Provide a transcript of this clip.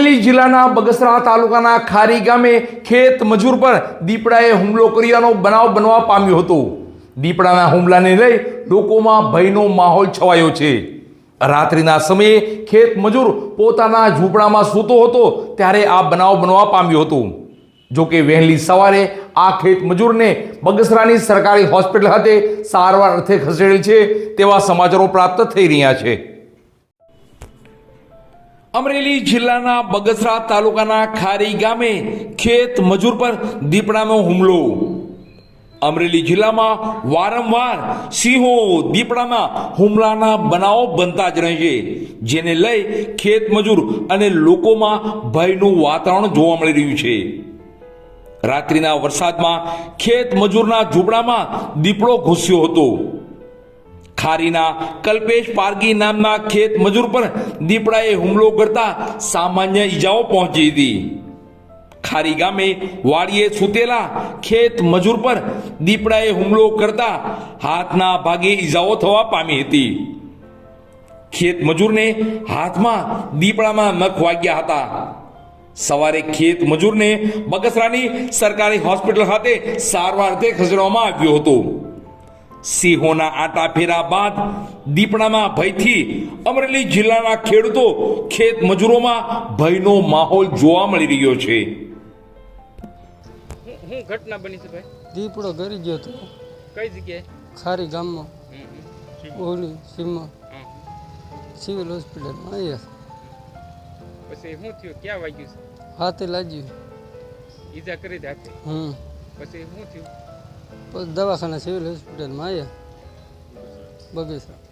અમરેલી જિલ્લાના બગસરા તાલુકાના ખારી ગામે ખેત મજૂર પર દીપડાએ હુમલો કર્યાનો બનાવ બનવા પામ્યો હતો. દીપડાના હુમલાને લઈ લોકોમાં ભયનો માહોલ છવાયો છે. રાત્રિના સમયે ખેત મજૂર પોતાના ઝૂંપડામાં સૂતો હતો ત્યારે આ બનાવ બનવા પામ્યો હતો. જોકે વહેલી સવારે આ ખેત મજૂરને બગસરાની સરકારી હોસ્પિટલ ખાતે સારવાર અર્થે ખસેડેલ છે તેવા સમાચારો પ્રાપ્ત થઈ રહ્યા છે. અમરેલી જિલ્લાના બગસરા તાલુકાના ખારી ગામે ખેત મજૂર પર દીપડાનો હુમલો. અમરેલી જિલ્લામાં વારંવાર સિંહો દીપડાના હુમલાના બનાવો બનતા જ રહે છે, જેને લઈ ખેત મજૂર અને લોકોમાં ભયનું વાતાવરણ જોવા મળી રહ્યું છે. રાત્રિના વરસાદમાં ખેત મજૂરના ઝૂંપડામાં દીપડો ઘૂસ્યો હતો. ખારીના કલ્પેશ પારગી નામના ખેત મજૂર પર દીપડાએ હુમલો કરતા સામાન્ય ઈજાઓ પહોંચી હતી. ખારી ગામે વાડીએ સૂતેલા ખેત મજૂર પર દીપડાએ હુમલો કરતા હાથના ભાગે ઈજાઓ થવા પામી હતી. ખેત મજૂરને હાથમાં દીપડામાં નખ વાગ્યા હતા. સવારે ખેત મજૂરને બગસરાની સરકારી હોસ્પિટલ ખાતે સારવાર અર્થે ખસેડવામાં આવ્યો હતો. સિંહોના આટા ફેરા બાદ દીપડામાં ભયથી અમરેલી જિલ્લાના ખેડૂતો ખેત મજૂરોમાં ભયનો માહોલ જોવા મળી રહ્યો છે. હું હું ઘટના બની છે ભાઈ? દીપડો ગરી ગયો હતો કઈ જગ્યાએ? ખારી ગામમાં. ઓલી સીમમાં. સિવિલ હોસ્પિટલમાં આવ્યા પછી શું થયું? ક્યાં વાગ્યું છે? હાથે લાગ્યું. ઈજા કરી દે હાથે? હમ. પછી શું થયું? દવાખાના સિવિલ હોસ્પિટલમાં આવ્યા બગીચા